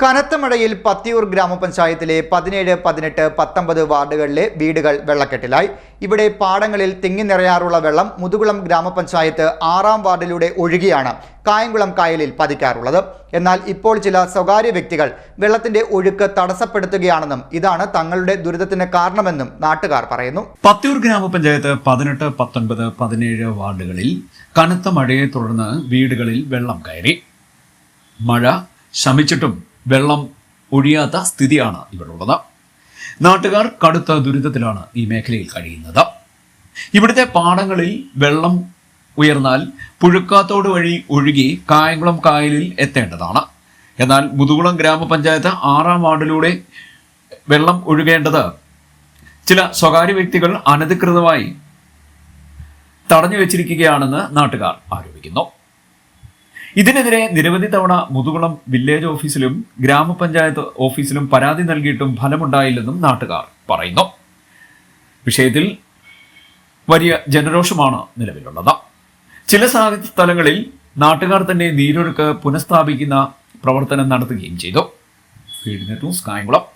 കനത്ത മഴയിൽ പത്തിയൂർ ഗ്രാമപഞ്ചായത്തിലെ പതിനേഴ് പതിനെട്ട് പത്തൊമ്പത് വാർഡുകളിലെ വീടുകൾ വെള്ളക്കെട്ടിലായി. ഇവിടെ പാടങ്ങളിൽ തിങ്ങി നിറയാറുള്ള വെള്ളം മുതുകുളം ഗ്രാമപഞ്ചായത്ത് ആറാം വാർഡിലൂടെ ഒഴുകിയാണ് കായംകുളം കായലിൽ പതിക്കാറുള്ളത്. എന്നാൽ ഇപ്പോൾ ചില സ്വകാര്യ വ്യക്തികൾ വെള്ളത്തിന്റെ ഒഴുക്ക് തടസ്സപ്പെടുത്തുകയാണെന്നും ഇതാണ് തങ്ങളുടെ ദുരിതത്തിന് കാരണമെന്നും നാട്ടുകാർ പറയുന്നു. പത്തിയൂർ ഗ്രാമപഞ്ചായത്ത് പതിനെട്ട് പത്തൊൻപത് പതിനേഴ് വാർഡുകളിൽ കനത്ത മഴയെ തുടർന്ന് വീടുകളിൽ വെള്ളം കയറി. മഴ ശമിച്ചിട്ടും വെള്ളം ഒഴിയാത്ത സ്ഥിതിയാണ് ഇവിടുള്ളത് നാട്ടുകാർ കടുത്ത ദുരിതത്തിലാണ് ഈ മേഖലയിൽ കഴിയുന്നത്. ഇവിടുത്തെ പാടങ്ങളിൽ വെള്ളം ഉയർന്നാൽ പുഴുക്കാത്തോട് വഴി ഒഴുകി കായംകുളം കായലിൽ എത്തേണ്ടതാണ്. എന്നാൽ മുതുകുളം ഗ്രാമപഞ്ചായത്ത് ആറാം വാർഡിലൂടെ വെള്ളം ഒഴുകേണ്ടത് ചില സ്വകാര്യ വ്യക്തികൾ അനധികൃതമായി തടഞ്ഞു വെച്ചിരിക്കുകയാണെന്ന് നാട്ടുകാർ ആരോപിക്കുന്നു. ഇതിനെതിരെ നിരവധി തവണ മുതുകുളം വില്ലേജ് ഓഫീസിലും ഗ്രാമപഞ്ചായത്ത് ഓഫീസിലും പരാതി നൽകിയിട്ടും ഫലമുണ്ടായില്ലെന്നും നാട്ടുകാർ പറയുന്നു. വിഷയത്തിൽ വലിയ ജനരോഷമാണ് നിലവിലുള്ളത്. ചില സ്ഥലങ്ങളിൽ നാട്ടുകാർ തന്നെ നീരൊഴുക്ക് പുനഃസ്ഥാപിക്കുന്ന പ്രവർത്തനം നടത്തുകയും ചെയ്തു. കായംകുളം.